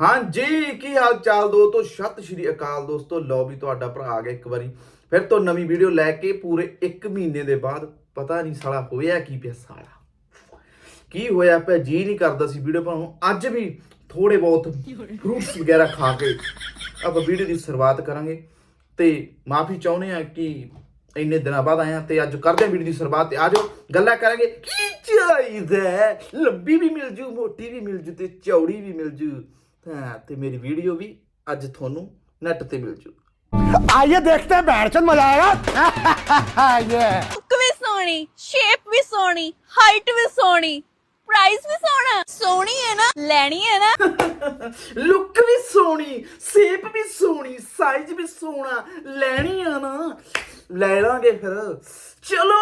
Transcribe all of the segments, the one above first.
ਹਾਂਜੀ, ਕੀ ਹਾਲ ਚਾਲ ਦੋਸਤੋ? ਸਤਿ ਸ਼੍ਰੀ ਅਕਾਲ ਦੋਸਤੋ। ਲਓ ਵੀ ਤੁਹਾਡਾ ਭਰਾ ਆ ਗਿਆ ਇੱਕ ਵਾਰੀ। ਫਿਰ ਤੋਂ ਨਵੀਂ ਵੀਡੀਓ ਲੈ ਕੇ ਪੂਰੇ 1 ਮਹੀਨੇ ਦੇ ਬਾਅਦ ਪਤਾ ਨਹੀਂ ਸਾਲਾ ਹੋਇਆ ਕੀ ਪਿਆ ਸਾਲਾ। ਕੀ ਹੋਇਆ ਪਿਆ? ਜੀ ਨਹੀਂ ਕਰਦਾ ਸੀ ਵੀਡੀਓ ਪਾਉਣ ਅੱਜ ਵੀ ਥੋੜੇ ਬਹੁਤ ਫਰੂਟਸ ਵਗੈਰਾ ਖਾ ਕੇ ਆਪਾਂ ਵੀਡੀਓ ਦੀ ਸ਼ੁਰੂਆਤ ਕਰਾਂਗੇ। ਤੇ ਮਾਫੀ ਚਾਹੁੰਦੇ ਆ ਕਿ ਇੰਨੇ ਦਿਨਾਂ ਬਾਅਦ ਆਏ ਆ ਤੇ ਅੱਜ ਕਰਦੇ ਆ ਵੀਡੀਓ ਦੀ ਸ਼ੁਰੂਆਤ ਤੇ ਆਜੋ ਗੱਲਾਂ ਕਰਾਂਗੇ। ਕੀ ਚਾਹੀਦਾ ਹੈ? ਲੰਬੀ ਵੀ ਮਿਲ ਜੂ, ਮੋਟੀ ਵੀ ਮਿਲ ਜੂ ਤੇ ਚੌੜੀ ਵੀ ਮਿਲ ਜੂ। ਤਾਂ ਤੇ ਮੇਰੀ ਵੀਡੀਓ ਵੀ ਅੱਜ ਤੁਹਾਨੂੰ ਨੈਟ ਤੇ ਮਿਲ ਜੂ। ਆਈਏ ਦੇਖਦੇ ਹਾਂ ਬੈਠ ਚੰਦ ਮਜ਼ਾ ਆਏਗਾ। ਯੇ ਲੁੱਕ ਵੀ ਸ਼ੇਪ ਵੀ ਸੋਹਣੀ ਹਾਈਟ ਵੀ ਸੋਹਣੀ ਪ੍ਰਾਈਸ ਵੀ ਸੋਹਣਾ। ਸੋਹਣੀ ਹੈ ਨਾ ਲੈਣੀ ਹੈ ਨਾ। ਲੁੱਕ ਵੀ ਸੋਹਣੀ ਸ਼ੇਪ ਵੀ ਸੋਹਣੀ ਸਾਈਜ਼ ਵੀ ਸੋਹਣਾ ਲੈਣੀ ਆ ਨਾ। ਲੈ ਲਾਂਗੇ ਫਿਰ। ਚਲੋ!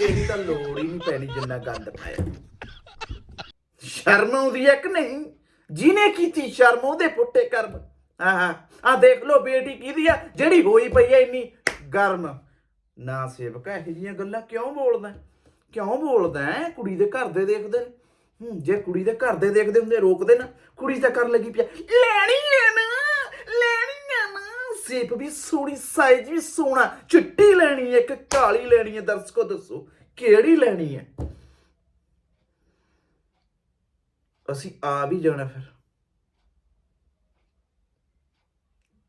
ਇਹ ਤਾਂ ਲੋੜ ਹੀ ਨਹੀਂ ਪੈਣੀ ਜਿੰਨਾ ਗੰਦ ਪਾਇਆ। ਸ਼ਰਮ ਆਉਂਦੀ ਹੈ ਕਿ ਨਹੀਂ? ਜਿਹਨੇ ਕੀਤੀ ਸ਼ਰਮ, ਉਹਦੇ ਪੁੱਟੇ ਕਰਮ। ਆਹ ਆ ਦੇਖ ਲੋ ਬੇਟੀ ਕਿਹਦੀ ਆ? ਜਿਹੜੀ ਹੋਈ ਪਈ ਐ ਇੰਨੀ ਗਰਮ। ਨਾ ਸੇਵਕਾ, ਇਹੋ ਜਿਹੀਆਂ ਗੱਲਾਂ ਕਿਉਂ ਬੋਲਦਾ ਕਿਉਂ ਬੋਲਦਾ ਕੁੜੀ ਦੇ ਘਰ ਦੇ ਦੇਖਦੇ ਨੇ। ਹੂੰ, ਜੇ ਕੁੜੀ ਦੇ ਘਰ ਦੇ ਦੇਖਦੇ ਹੁੰਦੇ, ਰੋਕਦੇ ਨਾ। ਕੁੜੀ ਤਾਂ ਕਰਨ ਲੱਗੀ ਪਿਆ ਲੈਣੀ ਹੈ ਨਾ, ਲੈਣੀ ਹੈ ਨਾ। ਸੇਪ ਵੀ ਸੋਹਣੀ ਸਾਈਜ਼ ਵੀ ਸੋਹਣਾ। ਚਿੱਟੀ ਲੈਣੀ ਹੈ ਕਿ ਕਾਲੀ ਲੈਣੀ ਹੈ। ਦਰਸ਼ਕੋ, ਦੱਸੋ, ਕਿਹੜੀ ਲੈਣੀ ਹੈ? ਅਸੀਂ ਆ ਵੀ ਜਾਣਾ ਫਿਰ।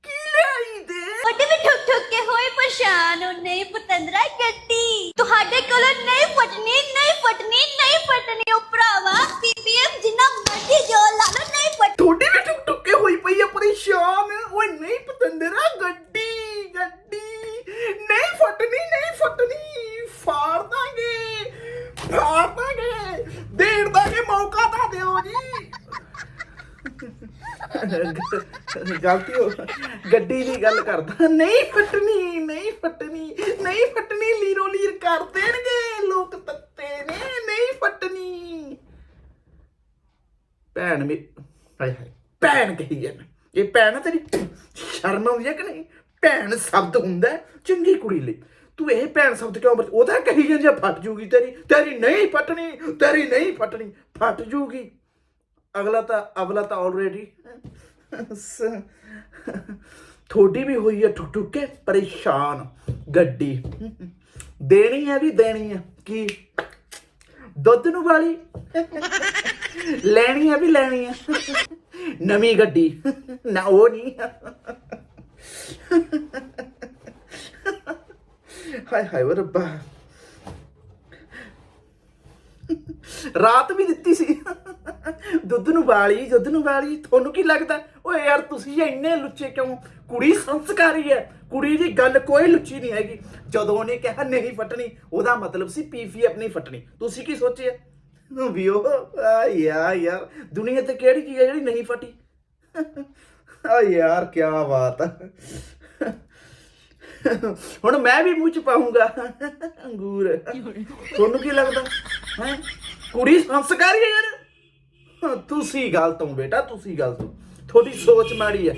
ਕੀ ਲਿਆਈ ਦੇ? ਵੱਡੇ ਵੀ ਠੁਕ ਠੁਕ ਕੇ ਹੋਏ ਪਰੇਸ਼ਾਨ ਉਹ ਨਹੀਂ ਪਤੰਦਰਾ ਗੱਡੀ ਤੁਹਾਡੇ ਕੋਲੋਂ ਨਹੀਂ ਫਟਣੀ ਨਹੀਂ ਫਟਣੀ ਨਹੀਂ ਫਟਣੀ। ਉਹ ਭਰਾਵਾ ਪੀਪੀਐਮ ਜਿੰਨਾ ਮਰਜ਼ੀ ਜੋ ਲਾ ਲਓ ਨਹੀਂ ਫਟ ਤੁਹਾਡੀ ਵੀ ਟੁਕ ਟੁਕ ਕੇ ਹੋਈ ਪਈ ਆ ਪਰੇਸ਼ਾਨ। ਓਏ ਨਹੀਂ ਪਤੰਦਰਾ ਗੱਡੀ ਗੱਡੀ ਨਹੀਂ ਫਟਣੀ ਨਹੀਂ ਫਟਣੀ ਫਾੜ ਦਾਂਗੇ ਫਾੜ ਦਾਂਗੇ ਦੇਣ ਦਾਂਗੇ ਮੌਕਾ ਤਾਂ ਦਿਓ ਜੀ ਗਲਤੀ ਹੋ ਗੱਡੀ ਦੀ ਗੱਲ ਕਰਦਾ। ਨਹੀਂ ਫਟਣੀ ਨਹੀਂ ਫਟਣੀ ਨਹੀਂ ਫਟਣੀ ਲੀਰੋ ਲੀਰ ਕਰ ਦੇਣਗੇ ਲੋਕ ਤੱਤੇ ਨੇ ਨਹੀਂ ਫਟਣੀ। ਭੈਣ ਵੀ ਹਾਏ ਹਾਏ ਭੈਣ ਕਹੀ ਜਾਂਦਾ ਇਹ ਭੈਣ ਆ ਤੇਰੀ? ਸ਼ਰਮ ਆਉਂਦੀ ਹੈ ਕਿ ਨਹੀਂ? ਭੈਣ ਸ਼ਬਦ ਹੁੰਦਾ ਹੈ ਚੰਗੀ ਕੁੜੀ ਲਈ। ਤੂੰ ਇਹ ਭੈਣ ਸ਼ਬਦ ਕਿਉਂ ਵਰਤ ਉਹਦਾ ਕਹੀ ਜਾਂਦੀ ਆ, ਫਟ ਜੂਗੀ ਤੇਰੀ। ਤੇਰੀ ਨਹੀਂ ਫਟਣੀ ਤੇਰੀ ਨਹੀਂ ਫਟਣੀ ਫਟ ਜੂਗੀ। ਅਗਲਾ ਤਾਂ ਅਗਲਾ ਤਾਂ ਆਲਰੇਡੀ ਥੋੜੀ ਵੀ ਹੋਈ ਹੈ ਠੁਕ ਠੁਕ ਕੇ ਪਰੇਸ਼ਾਨ ਗੱਡੀ। ਦੇਣੀ ਹੈ ਵੀ ਦੇਣੀ ਹੈ ਕੀ? ਦੁੱਧ ਨੂੰ ਵਾਲੀ? ਲੈਣੀ ਹੈ ਵੀ ਲੈਣੀ ਹੈ ਨਵੀਂ ਗੱਡੀ। ਨਾ ਉਹ ਨਹੀਂ ਹਾਏ ਹਾਏ ਓ ਰੱਬਾ। ਰਾਤ ਵੀ ਦਿੱਤੀ ਸੀ। ਦੁੱਧ ਨੂੰ ਵਾਲੀ ਦੁੱਧ ਨੂੰ ਵਾਲੀ, ਤੁਹਾਨੂੰ ਕੀ ਲੱਗਦਾ? ਓਏ ਯਾਰ, ਤੁਸੀਂ ਇੰਨੇ ਲੁੱਚੇ ਕਿਉਂ? ਕੁੜੀ ਸੰਸਕਾਰੀ ਹੈ। ਕੁੜੀ ਦੀ ਗੱਲ ਕੋਈ ਲੁੱਚੀ ਨਹੀਂ ਹੈਗੀ। ਜਦੋਂ ਉਹਨੇ ਕਿਹਾ ਨਹੀਂ ਫਟਣੀ, ਉਹਦਾ ਮਤਲਬ ਸੀ ਪੀਫੀ ਆਪਣੀ ਫਟਣੀ। ਤੁਸੀਂ ਕੀ ਸੋਚਿਆ? ਵੀ ਉਹ ਆ ਯਾਰ ਯਾਰ, ਦੁਨੀਆ ਤੇ ਕਿਹੜੀ ਚੀਜ਼ ਹੈ ਜਿਹੜੀ ਨਹੀਂ ਫਟੀ? ਆ ਯਾਰ ਕੀ ਬਾਤ ਹੈ ਹੁਣ ਮੈਂ ਵੀ ਮੂੰਹ ਚ ਪਾਉਂਗਾ। ਅੰਗੂਰ। ਤੁਹਾਨੂੰ ਕੀ ਲੱਗਦਾ? ਹੈ? ਕੁੜੀ ਸੰਸਕਾਰੀ ਹੈ ਯਾਰ। ਤੁਸੀਂ ਗਲਤ ਹੋ ਬੇਟਾ ਤੁਸੀਂ ਗਲਤ ਹੋ ਤੁਹਾਡੀ ਸੋਚ ਮਾੜੀ ਹੈ।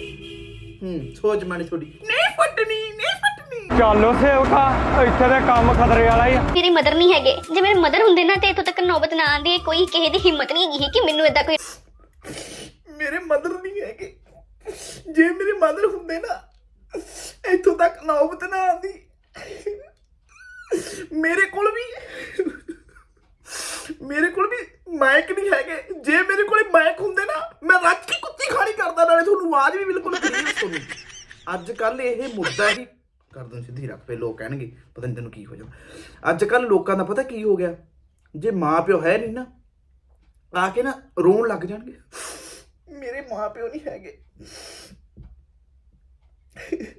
ਹੂੰ ਸੋਚ ਮਾੜੀ ਤੁਹਾਡੀ। ਨਹੀਂ ਫਟਣੀ ਨਹੀਂ ਫਟਣੀ। ਚੱਲੋ ਸੇਵਕਾ ਇੱਥੇ ਦੇ ਕੰਮ ਖਤਰੇ ਵਾਲਾ ਹੀ। ਮੇਰੇ ਮਦਰ ਨਹੀਂ ਹੈਗੇ। ਜੇ ਮੇਰੇ ਮਦਰ ਹੁੰਦੇ ਨਾ ਤੇ ਇੱਥੋਂ ਤੱਕ ਨੌਬਤ ਨਾ ਆਂਦੀ ਕੋਈ ਕਿਸੇ ਦੀ ਹਿੰਮਤ ਨਹੀਂ ਹੈਗੀ ਕਿ ਮੈਨੂੰ ਏਦਾਂ ਕੋਈ ਮੇਰੇ ਮਦਰ ਨਹੀਂ ਹੈਗੇ। ਜੇ ਮੇਰੇ ਮਦਰ ਹੁੰਦੇ ਨਾ ਇੱਥੋਂ ਤੱਕ ਨੌਬਤ ਨਾ ਆਉਂਦੀ ਮੇਰੇ ਕੋਲ ਵੀ ਮੇਰੇ ਕੋਲ ਵੀ ਮਾਈਕ ਨਹੀਂ ਹੈਗੇ। ਜੇ ਮੇਰੇ ਕੋਲ ਮਾਈਕ ਹੁੰਦੇ ਨਾ, ਮੈਂ ਰੱਜ ਕੇ ਕੁੱਤੀ ਖਾਣੀ ਕਰਦਾ, ਨਾਲੇ ਤੁਹਾਨੂੰ ਆਵਾਜ਼ ਵੀ ਬਿਲਕੁਲ ਕਲੀਅਰ ਸੁਣੀ ਅੱਜ ਕੱਲ ਇਹ ਮੁੱਦਾ ਹੀ ਕਰ ਦੋ, ਸਿੱਧੀ ਰੱਖ ਪਏ ਲੋਕ ਕਹਿਣਗੇ, ਪਤਾ ਨਹੀਂ ਤੈਨੂੰ ਕੀ ਹੋ ਜਾਊ। ਅੱਜ ਕੱਲ ਲੋਕਾਂ ਦਾ ਪਤਾ ਕੀ ਹੋ ਗਿਆ? ਜੇ ਮਾਂ ਪਿਓ ਹੈ ਨਹੀਂ ਨਾ, ਆ ਕੇ ਨਾ ਰੋਣ ਲੱਗ ਜਾਣਗੇ। ਮੇਰੇ ਮਾਪਿਓ ਨਹੀਂ ਹੈਗੇ।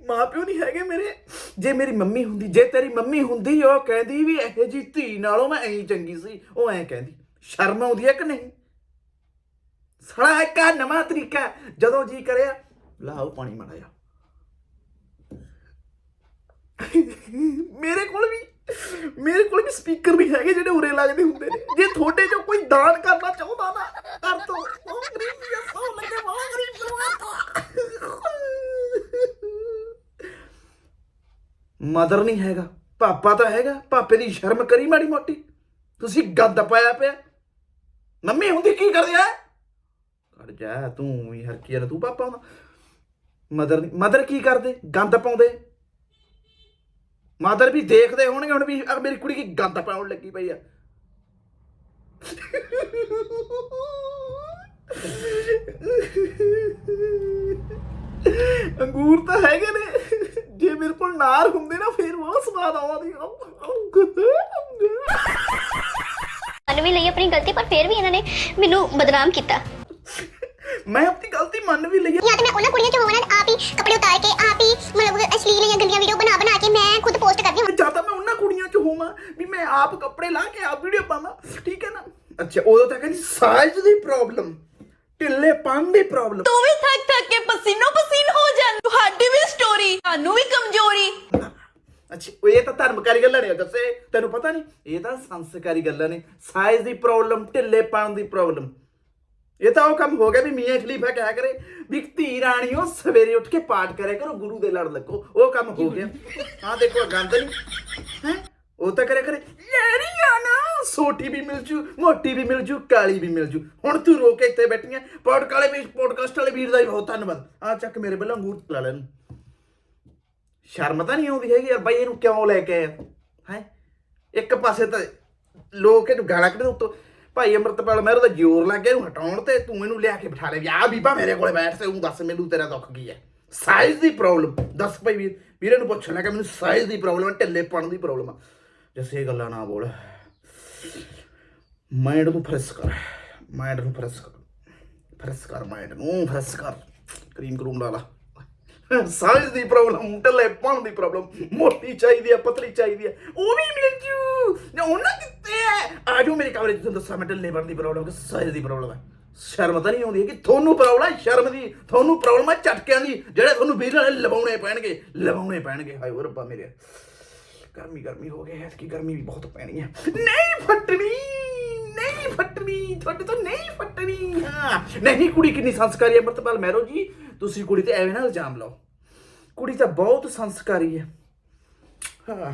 ਮਾਪਿਓ ਨਹੀਂ ਹੈਗੇ ਮੇਰੇ। ਜੇ ਮੇਰੀ ਮੰਮੀ ਹੁੰਦੀ, ਜੇ ਤੇਰੀ ਮੰਮੀ ਹੁੰਦੀ, ਉਹ ਕਹਿੰਦੀ ਵੀ ਇਹੋ ਜੀ ਧੀ ਨਾਲੋਂ ਮੈਂ ਐਂ ਚੰਗੀ ਸੀ, ਉਹ ਐਂ ਕਹਿੰਦੀ। ਸ਼ਰਮ ਆਉਂਦੀ ਹੈ ਕਿ ਨਹੀਂ? ਸੜਾ ਇੱਕ ਨਵਾਂ ਤਰੀਕਾ ਜਦੋਂ ਜੀ ਕਰਿਆ, ਲਾਓ ਪਾਣੀ ਮਾੜਾ ਮੇਰੇ ਕੋਲ ਵੀ, ਮੇਰੇ ਕੋਲ ਵੀ ਸਪੀਕਰ ਵੀ ਹੈਗੇ ਜਿਹੜੇ ਉਰੇ ਲੱਗਦੇ ਹੁੰਦੇ ਨੇ। ਜੇ ਤੁਹਾਡੇ ਚੋਂ ਕੋਈ ਦਾਨ ਕਰਨਾ ਚਾਹੁੰਦਾ ਨਾ ਕਰ ਦੋ ਉਹ ਗਰੀਬ ਵੀ ਸੌ ਲੱਗੇ ਬਹੁਤ ਗਰੀਬ ਕਰਵਾ ਮਦਰ ਨਹੀਂ ਹੈਗਾ, ਪਾਪਾ ਤਾਂ ਹੈਗਾ, ਪਾਪੇ ਦੀ ਸ਼ਰਮ ਕਰੀ ਮਾੜੀ ਮੋਟੀ। ਤੁਸੀਂ ਗੰਦ ਪਾਇਆ ਪਿਆ। ਮੰਮੀ, ਹੁੰਦੀ ਕੀ ਕਰਦੀ ਐ? ਹਟ ਜਾ, ਤੂੰ ਵੀ ਹਰਕੀ ਯਾਰ ਤੂੰ ਪਾਪਾ ਹੁੰਦਾ। ਮਦਰ ਮਦਰ ਕੀ ਕਰਦੇ? ਗੰਦ ਪਾਉਂਦੇ। ਮਦਰ ਵੀ ਦੇਖਦੇ ਹੋਣਗੇ, ਹੁਣ ਵੀ ਆਹ ਮੇਰੀ ਕੁੜੀ ਕੀ ਗੰਦ ਪਾਉਣ ਲੱਗੀ ਪਈ ਆ। ਅੰਗੂਰ ਤਾਂ ਹੈਗੇ ਨੇ। ਜੇ ਮੇਰੇ ਕੋਲ ਨਾਰ ਹੁੰਦੇ ਨਾ ਫੇਰ ਬਹੁਤ ਸਵਾਦ ਆਉਂਦੀ ਮੰਨ ਵੀ ਲਈ ਆਪਣੀ ਗਲਤੀ ਪਰ ਫਿਰ ਵੀ ਇਹਨਾਂ ਨੇ ਮੈਨੂੰ ਬਦਨਾਮ ਕੀਤਾ। ਮੈਂ ਆਪਣੀ ਗਲਤੀ ਮੰਨ ਵੀ ਲਈ। ਜਾਂ ਤੇ ਮੈਂ ਉਹਨਾਂ ਕੁੜੀਆਂ ਚ ਹੋਵਾਂ ਨਾ ਆਪ ਹੀ ਕੱਪੜੇ ਉਤਾਰ ਕੇ ਆਪ ਹੀ ਮਤਲਬ ਅਸ਼ਲੀਲ ਜਾਂ ਗੰਦੀਆਂ ਵੀਡੀਓ ਬਣਾ ਬਣਾ ਕੇ ਮੈਂ ਖੁਦ ਪੋਸਟ ਕਰਦੀ ਹਾਂ। ਜਾਂ ਤਾਂ ਮੈਂ ਉਹਨਾਂ ਕੁੜੀਆਂ ਚ ਹੋਵਾਂ ਵੀ ਮੈਂ ਆਪ ਕੱਪੜੇ ਲਾ ਕੇ ਆਪ ਵੀਡੀਓ ਪਾਵਾਂ ਠੀਕ ਹੈ ਨਾ? ਅੱਛਾ ਉਦੋਂ ਤਾਂ ਕਹਿੰਦੀ ਸਾਈਜ਼ ਦੀ ਪ੍ਰੋਬਲਮ ਢਿੱਲੇ ਪਨ ਦੀ ਪ੍ਰੋਬਲਮ ਤੂੰ ਵੀ ਥੱਕ ਥੱਕ ਕੇ ਪਸੀਨੋ ਪਸੀਨ ਤੁਹਾਡੀ ਵੀ ਸਟੋਰੀ ਤੁਹਾਨੂੰ ਵੀ ਕਮਜ਼ੋਰੀ। ਅੱਛਾ ਉਹ ਇਹ ਤਾਂ ਧਰਮਕਾਰੀ ਗੱਲਾਂ ਨੇ ਦੱਸੇ ਤੈਨੂੰ ਪਤਾ ਨਹੀਂ? ਇਹ ਤਾਂ ਸੰਸਕਾਰੀ ਗੱਲਾਂ ਨੇ। ਸਾਈਜ਼ ਦੀ ਪ੍ਰੋਬਲਮ ਢਿੱਲੇ ਪਨ ਦੀ ਪ੍ਰੋਬਲਮ ਇਹ ਤਾਂ ਉਹ ਕੰਮ ਹੋ ਗਿਆ ਵੀ ਮੀਆਂ ਖਲੀਫਾ ਕਹਿਆ ਕਰੇ ਵੀ ਧੀ ਰਾਣੀਓ ਸਵੇਰੇ ਉੱਠ ਕੇ ਪਾਠ ਕਰਿਆ ਕਰੋ ਗੁਰੂ ਦੇ ਲੜ ਲੱਗੋ। ਉਹ ਕੰਮ ਹੋ ਗਿਆ। ਆਹ ਦੇਖੋ ਗੰਦ ਨਹੀਂ ਹੈ? ਉਹ ਤਾਂ ਕਰਿਆ ਕਰੇ। ਛੋਟੀ ਵੀ ਮਿਲ ਜੂ, ਮੋਟੀ ਵੀ ਮਿਲ ਜੂ, ਕਾਲੀ ਵੀ ਮਿਲ ਜੂ। ਹੁਣ ਤੂੰ ਰੋ ਕੇ ਇੱਥੇ ਬੈਠੀ ਪੌਡਕਾਸਟ ਵਾਲੇ ਵੀ ਪੋਡਕਾਸਟ ਵਾਲੇ ਵੀਰ ਦਾ ਵੀ ਬਹੁਤ ਧੰਨਵਾਦ। ਆ ਚੱਕ ਮੇਰੇ ਵੱਲੋਂ ਅੰਗੂਰ ਲਾ ਲੈ ਇਹਨੂੰ। ਸ਼ਰਮ ਤਾਂ ਨਹੀਂ ਆਉਂਦੀ ਹੈਗੀ ਯਾਰ, ਬਾਈ ਇਹਨੂੰ ਕਿਉਂ ਲੈ ਕੇ ਆਇਆ? ਹੈ? ਇੱਕ ਪਾਸੇ ਤਾਂ ਲੋਕ ਇਹਨੂੰ ਗਾਲਾਂ ਕੱਢਦੇ ਉੱਤੋਂ। ਭਾਈ ਅਮਰਤਪਾਲ ਮਹਿਰੋ ਦਾ ਜ਼ੋਰ ਲੱਗ ਗਿਆ ਇਹਨੂੰ ਹਟਾਉਣ ਤੇ ਤੂੰ ਇਹਨੂੰ ਲਿਆ ਕੇ ਬਿਠਾ ਲੈ ਵੀ ਆ ਬੀਬਾ ਮੇਰੇ ਕੋਲੇ ਬੈਠ ਤੇ ਉਹ ਦੱਸ ਮੈਨੂੰ ਤੇਰਾ ਦੁੱਖ ਕੀ ਹੈ? ਸਾਈਜ਼ ਦੀ ਪ੍ਰੋਬਲਮ ਦੱਸ ਭਾਈ ਵੀਰ, ਵੀਰੇ ਨੂੰ ਪੁੱਛਣਾ ਕਿ ਮੈਨੂੰ ਸਾਈਜ਼ ਦੀ ਪ੍ਰੋਬਲਮ ਹੈ ਢਿੱਲੇ ਪਣ ਦੀ ਪ੍ਰੋਬਲਮ ਆ। ਜੱਸੇ ਇਹ ਗੱਲਾਂ ਨਾ ਬੋਲ। ਮਾਈਂਡ ਨੂੰ ਫਰੈਸ਼ ਕਰ। ਮਾਈਂਡ ਨੂੰ ਫਰੈਸ਼ ਕਰ। ਫਰੈਸ਼ ਕਰ ਮਾਈਂਡ ਨੂੰ ਫਰੈਸ਼ ਕਰ। ਕਰੀਮ ਕਰੂਮ ਲਾ ਲਾ। ਸਾਈਜ਼ ਦੀ ਪ੍ਰੋਬਲਮ ਢਿੱਲੇ ਪਣ ਦੀ ਪ੍ਰੋਬਲਮ ਮੋਟੀ ਚਾਹੀਦੀ ਆ ਪਤਲੀ ਚਾਹੀਦੀ ਆ ਉਹ ਵੀ ਮਿਲ ਜੂ। ਨਾ ਉਹਨਾਂ ਕਿੱਥੇ ਆ ਆਜੋ ਮੇਰੇ ਕਮਰੇ ਤੁਹਾਨੂੰ ਦੱਸਾਂ, ਮੈਂ ਢਿੱਲੇ ਪਣ ਦੀ ਪ੍ਰੋਬਲਮ ਕਿ ਸਾਈਜ਼ ਦੀ ਪ੍ਰੋਬਲਮ ਹੈ। ਸ਼ਰਮ ਤਾਂ ਨਹੀਂ ਆਉਂਦੀ ਕਿ ਤੁਹਾਨੂੰ ਪ੍ਰੋਬਲਮ ਹੈ ਸ਼ਰਮ ਦੀ। ਤੁਹਾਨੂੰ ਪ੍ਰੋਬਲਮ ਹੈ ਝਟਕਿਆਂ ਦੀ, ਜਿਹੜੇ ਤੁਹਾਨੂੰ ਵੀਰ ਵਾਲੇ ਲਵਾਉਣੇ ਪੈਣਗੇ ਲਵਾਉਣੇ ਪੈਣਗੇ। ਹਾਏ ਰੱਬਾ ਮੇਰੇ। ਗਰਮੀ ਗਰਮੀ ਹੋ ਗਈ ਹੈ ਕਿ ਗਰਮੀ ਵੀ ਬਹੁਤ ਪੈਣੀ ਹੈ ਨਹੀਂ ਫਟਣੀ ਨਹੀਂ ਫਟਣੀ ਤੁਹਾਡੇ ਤੋਂ ਨਹੀਂ ਫਟਣੀ। ਹਾਂ ਨਹੀਂ ਕੁੜੀ ਕਿੰਨੀ ਸੰਸਕਾਰੀ ਹੈ ਅਮਰਤਪਾਲ ਮਹਿਰੋ ਜੀ। ਤੁਸੀਂ ਕੁੜੀ ਤੇ ਐਵੇਂ ਨਾ ਇਲਜ਼ਾਮ ਲਾਓ। ਕੁੜੀ ਤਾਂ ਬਹੁਤ ਸੰਸਕਾਰੀ ਹੈ ਹਾਂ।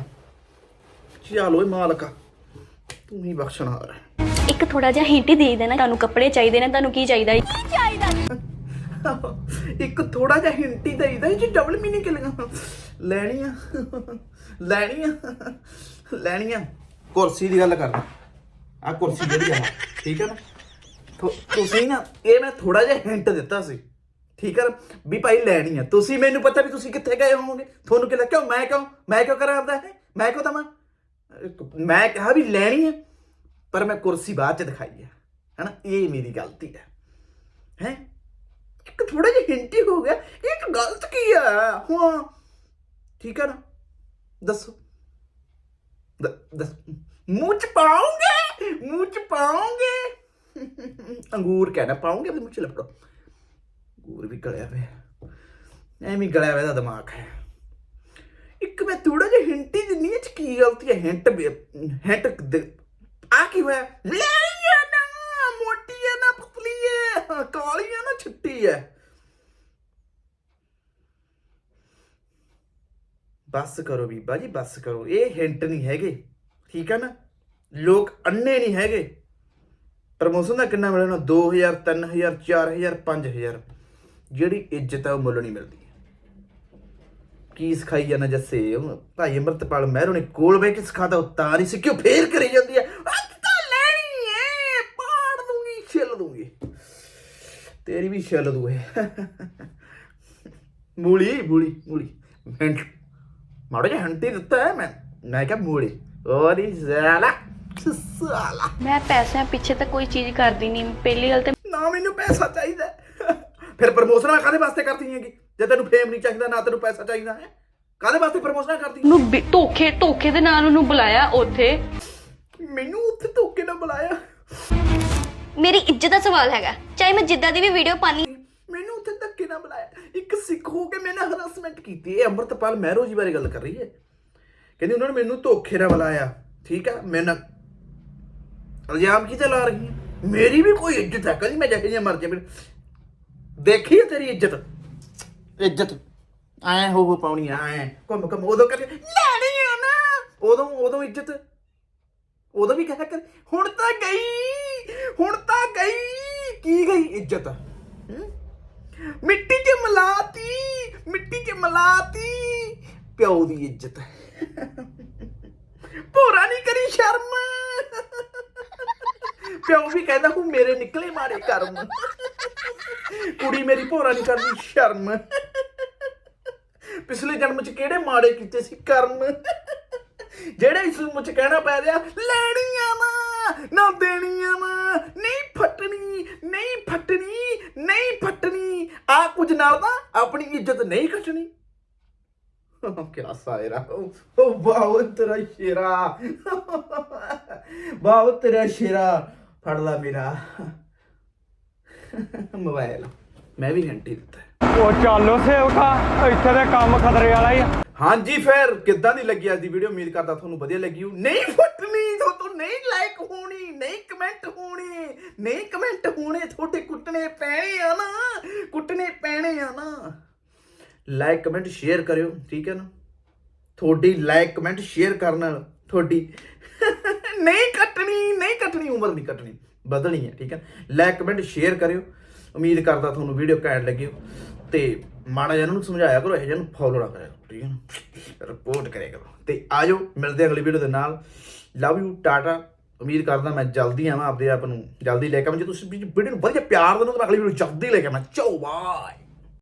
ਚਲੋ ਮਾਲਕਾ ਤੂੰ ਹੀ ਬਖਸ਼ਣਾ ਹੈ ਇੱਕ ਥੋੜਾ ਜਿਹਾ ਹਿੰਟ ਦੇ ਦੇਣਾ ਤੁਹਾਨੂੰ ਕੱਪੜੇ ਚਾਹੀਦੇ ਨੇ ਤੁਹਾਨੂੰ ਕੀ ਚਾਹੀਦਾ? ਹੈ ਇੱਕ ਥੋੜਾ ਜਿਹਾ ਹਿੰਟ ਹੀ ਦੇਈਦਾ ਜੀ ਡਬਲ ਮੀਨਿੰਗ ਕਿਲੀਆਂ ਲੈਣੀਆਂ ਲੈਣੀਆਂ ਲੈਣੀਆਂ। ਕੁਰਸੀ ਦੀ ਗੱਲ ਕਰਨਾ ਆ ਕੁਰਸੀ ਜਿਹੜੀ ਆ, ਠੀਕ ਹੈ ਨਾ? ਤੁਸੀਂ ਨਾ, ਇਹ ਮੈਂ ਥੋੜਾ ਜਿਹਾ ਹਿੰਟ ਦਿੱਤਾ ਸੀ। ਠੀਕ ਹੈ ਨਾ? ਵੀ ਭਾਈ ਲੈਣੀ ਆ। ਤੁਸੀਂ ਮੈਨੂੰ ਪਤਾ ਵੀ ਤੁਸੀਂ ਕਿੱਥੇ ਗਏ ਹੋਵੋਗੇ। ਤੁਹਾਨੂੰ ਕਿ ਕਿਉਂ, ਮੈਂ ਕਿਉਂ ਮੈਂ ਕਿਉਂ ਕਰਾਂ ਆਪਦਾ ਇਹ? ਮੈਂ ਕਿਉਂ ਦਵਾਂ? ਮੈਂ ਕਿਹਾ ਵੀ ਲੈਣੀ ਹੈ ਪਰ ਮੈਂ ਕੁਰਸੀ ਬਾਅਦ ਚ ਦਿਖਾਈ ਹੈ ਹੈਨਾ? ਇਹ ਮੇਰੀ ਗਲਤੀ ਹੈ ਹੈ? ਇੱਕ ਥੋੜਾ ਜਿਹਾ ਹਿੰਟ ਹੋ ਗਿਆ ਇੱਕ ਗਲਤ ਕੀ ਹੈ ਹਾਂ। ਠੀਕ ਹੈ ਨਾ? ਦੱਸੋ। ਮੂੰਹ ਚ ਪਾਉਂਗੇ? ਮੂੰਹ ਚ ਪਾਉਂਗੇ? ਅੰਗੂਰ ਕਹਿਣਾ ਪਾਉਂਗੇ, ਵੀ ਮੂੰਹ ਚ ਲਪੜੋ ਅੰਗੂਰ ਵੀ ਗਲਿਆ ਹੋਇਆ। ਐਵੇਂ ਗਲਿਆ ਹੋਇਆ ਦਾ ਦਿਮਾਗ ਹੈ। ਇੱਕ ਮੈਂ ਥੋੜਾ ਜਿਹਾ ਹਿੰਟ ਹੀ ਦਿੰਨੀ ਹੈ ਚ ਕੀ ਗਲਤੀ ਹੈ? ਹਿੰਟ ਹਿੰਟ ਆ ਕੀ ਹੋਇਆ ਲੈਣੀ ਆ ਨਾ ਮੋਟੀ ਹੈ ਨਾ ਪਤਲੀ ਹੈ ਕਾਲੀ ਹੈ ਨਾ ਛਿੱਟੀ ਹੈ ਬਸ ਕਰੋ ਬੀਬਾ ਜੀ, ਬਸ ਕਰੋ। ਇਹ ਹਿੰਟ ਨਹੀਂ ਹੈਗੇ, ਠੀਕ ਹੈ ਨਾ? ਲੋਕ ਅੰਨੇ ਨਹੀਂ ਹੈਗੇ। ਪ੍ਰਮੋਸ਼ਨ ਦਾ ਕਿੰਨਾ ਮਿਲਣਾ? 2000 3000 4000 5000 ਜਿਹੜੀ ਇੱਜ਼ਤ ਹੈ ਉਹ ਮੁੱਲ ਨਹੀਂ ਮਿਲਦੀ। ਕੀ ਸਿਖਾਈ ਜਾਂਦਾ ਜੱਸੇ? ਉਹ ਭਾਈ ਅਮਰਤਪਾਲ ਮਹਿਰੋ ਨੇ ਕੋਲ ਬਹਿ ਕੇ ਸਿਖਾਤਾ, ਉਹ ਤਾਂ ਨਹੀਂ ਸਿੱਖਿਓ, ਫੇਰ ਕਰੀ ਜਾਂਦੀ ਹੈ ਅੱਜ ਤਾਂ ਲੈਣੀ ਹੈ ਪਾੜ ਦੂੰਗੀ ਛਿੱਲ ਦੂੰਗੀ ਤੇਰੀ ਵੀ ਛਿੱਲ ਦੂਏ। ਮੂਲੀ ਮੂਲੀ ਮੂਲੀ। ਹੰਟ ਮਾੜਾ ਜਿਹਾ ਹੰਟੀ ਦਿੱਤਾ ਹੈ ਮੈਂ। ਮੈਂ ਕਿਹਾ ਮੂਲੀ। ਔਰੀ ਜ਼ਾਲਾ ਸਾਲਾ। ਮੈਂ ਪੈਸਿਆਂ ਪਿੱਛੇ ਤਾਂ ਕੋਈ ਚੀਜ਼ ਕਰਦੀ ਨਹੀਂ। ਪਹਿਲੀ ਗੱਲ ਤੇ ਨਾ ਮੈਨੂੰ ਪੈਸਾ ਚਾਹੀਦਾ। ਫਿਰ ਪ੍ਰਮੋਸ਼ਨਾਂ ਕਾਦੇ ਵਾਸਤੇ ਕਰਦੀ ਹੈਗੀ? ਜੇ ਤੈਨੂੰ ਫੇਮ ਨਹੀਂ ਚਾਹੀਦਾ ਨਾ ਤੈਨੂੰ ਪੈਸਾ ਚਾਹੀਦਾ ਹੈ। ਕਾਦੇ ਵਾਸਤੇ ਪ੍ਰਮੋਸ਼ਨਾਂ ਕਰਦੀ ਨੂੰ ਬਿ- ਧੋਖੇ ਧੋਖੇ ਦੇ ਨਾਲ ਉਹਨੂੰ ਬੁਲਾਇਆ ਉੱਥੇ। ਮੈਨੂੰ ਉੱਥੇ ਧੋਕੇ ਨਾਲ ਬੁਲਾਇਆ। ਮੇਰੀ ਇੱਜ਼ਤ ਦਾ ਸਵਾਲ ਹੈਗਾ। ਚਾਹੇ ਮੈਂ ਜਿੱਦਾਂ ਦੀ ਵੀ ਵੀਡੀਓ ਪਾਣੀ ਮੈਨੂੰ ਉੱਥੇ ਧੱਕੇ ਨਾਲ ਬੁਲਾਇਆ। ਇੱਕ ਸਿੱਖ ਹੋ ਕੇ ਮੈਨੇ ਹਰਾਸਮੈਂਟ ਕੀਤੀ ਇਹ ਅੰਮ੍ਰਿਤਪਾਲ ਮਹਿਰੋ ਜੀ ਬਾਰੇ ਗੱਲ ਕਰ ਰਹੀ ਹੈ। ਕਹਿੰਦੀ ਉਹਨਾਂ ਨੇ ਮੈਨੂੰ ਧੋਖੇ ਨਾਲ ਬੁਲਾਇਆ। ਠੀਕ ਹੈ ਮੈਂ ਨਾ ਇਲਜ਼ਾਮ ਕਿਤੇ ਲਾ ਰਹੀ ਹੈ। ਮੇਰੀ ਵੀ ਕੋਈ ਇੱਜ਼ਤ ਹੈ। ਕਦੀ ਮੈਂ ਜਿਹੇ ਜਿਹਾ ਮਰ ਜਾਵੇ ਦੇਖੀ ਹੈ ਤੇਰੀ ਇੱਜ਼ਤ? ਇੱਜ਼ਤ? ਐ ਹੋ ਹੋ ਪਾਉਣੀ ਆ। ਐ। ਘੁੰਮ ਘੁੰਮ। ਉਦੋਂ ਕਰ ਲੈਣੀ ਆ ਨਾ! ਉਦੋਂ ਉਦੋਂ ਇੱਜ਼ਤ? ਉਦੋਂ ਵੀ ਕਹਿਆ ਕਰ ਹੁਣ ਤਾਂ ਗਈ। ਹੁਣ ਤਾਂ ਗਈ। ਕੀ ਗਈ ਇੱਜ਼ਤ? ਮਿੱਟੀ 'ਚ ਮਲਾਤੀ ਮਿੱਟੀ 'ਚ ਮਲਾਤੀ। ਪਿਓ ਦੀ ਇੱਜ਼ਤ। ਪੂਰਾ ਨਹੀਂ ਕਰੀ ਸ਼ਰਮ। ਪਿਓ ਵੀ ਕਹਿੰਦਾ ਹੂੰ ਮੇਰੇ ਨਿਕਲੇ ਮਾਰੇ ਕਰਮ। ਕੁੜੀ ਮੇਰੀ ਭੋਰਾ ਨਹੀਂ ਕਰਦੀ ਸ਼ਰਮ। ਪਿਛਲੇ ਜਨਮ ਚ ਕਿਹੜੇ ਮਾੜੇ ਕੀਤੇ ਸੀ ਕਰਮ? ਜਿਹੜੇ ਇਸ ਮੁੱਚ ਕਹਿਣਾ ਪੈ ਰਿਹਾ ਲੈਣੀਆਂ ਵਾ ਨਾ ਦੇਣੀਆਂ ਵਾ ਨਹੀਂ ਫਟਣੀ ਨਹੀਂ ਫਟਣੀ ਨਹੀਂ ਫਟਣੀ ਆ ਕੁਝ ਨਾਲ ਤਾਂ ਆਪਣੀ ਇੱਜ਼ਤ ਨਹੀਂ ਕੱਟਣੀ। ਕਿਆ ਸਾਇਰਾ। ਉਹ ਵਾਹ ਤੇਰਾ ਸ਼ੇਰਾ। ਵਾਹ ਤੇਰਾ ਸ਼ੇਰਾ। ਫੜ ਲਾ ਮੇਰਾ। ਮੋਬਾਈਲ ਮੈਂ ਵੀ ਘੰਟੀ ਦਿੱਤਾ। ਉਹ ਚੱਲੋ ਸੇਵਕਾ ਇੱਥੇ ਦੇ ਕੰਮ ਖਤਰੇ ਵਾਲਾ ਹੀ ਆ। ਹਾਂਜੀ ਫਿਰ, ਕਿੱਦਾਂ ਦੀ ਲੱਗੀ ਅੱਜ ਦੀ ਵੀਡੀਓ ਉਮੀਦ ਕਰਦਾ ਤੁਹਾਨੂੰ ਵਧੀਆ ਲੱਗੀ ਹੋ ਨਹੀਂ ਫਟਣੀ ਤੁਹਾਨੂੰ ਨਹੀਂ ਲਾਈਕ ਹੋਣੀ, ਨਹੀਂ ਕਮੈਂਟ ਹੋਣੇ, ਨਹੀਂ ਕਮੈਂਟ ਹੋਣੇ, ਤੁਹਾਡੇ ਕੁੱਟਣੇ ਪੈਣੇ ਆ ਨਾ, ਕੁੱਟਣੇ ਪੈਣੇ ਆ ਨਾ। ਲਾਈਕ ਕਮੈਂਟ ਸ਼ੇਅਰ ਕਰਿਓ, ਠੀਕ ਹੈ ਨਾ? ਤੁਹਾਡੀ ਲਾਈਕ ਕਮੈਂਟ ਸ਼ੇਅਰ ਕਰਨ ਨਾਲ ਤੁਹਾਡੀ ਨਹੀਂ ਕੱਟਣੀ ਨਹੀਂ ਕੱਟਣੀ, ਉਮਰ ਨਹੀਂ ਕੱਟਣੀ ਵਧਣੀ ਹੈ, ਠੀਕ ਹੈ ਲਾਈਕ ਕਮੈਂਟ ਸ਼ੇਅਰ ਕਰਿਓ। ਉਮੀਦ ਕਰਦਾ ਤੁਹਾਨੂੰ ਵੀਡੀਓ ਘੈਂਟ ਲੱਗੀ ਹੋ ਤੇ ਮਾੜਾ ਜਿਹਾ ਨੂੰ ਸਮਝਾਇਆ ਕਰੋ ਇਹ ਜਿਹਨੂੰ ਫੋਲੋ ਨਾ ਕਰਿਆ ਕਰੋ, ਠੀਕ ਹੈ ਨਾ? ਰਿਪੋਰਟ ਕਰਿਆ ਕਰੋ। ਤੇ ਆਜੋ ਮਿਲਦੇ ਹਾਂ ਅਗਲੀ ਵੀਡੀਓ ਦੇ ਨਾਲ। ਲਵ ਯੂ ਟਾਟਾ ਉਮੀਦ ਕਰਦਾ ਮੈਂ ਜਲਦੀ ਆਵਾਂ ਆਪਦੇ ਆਪ ਨੂੰ। ਜਲਦੀ ਲੈ ਕੇ ਆਵਾਂ। ਜੇ ਤੁਸੀਂ ਵੀਡੀਓ ਨੂੰ ਵਧੀਆ ਪਿਆਰ ਦਿੰਦੇ ਹੋ ਤਾਂ ਮੈਂ ਅਗਲੀ ਵੀਡੀਓ ਜਲਦੀ ਲੈ ਕੇ ਆਵਾਂ। ਚੋ ਬਾਏ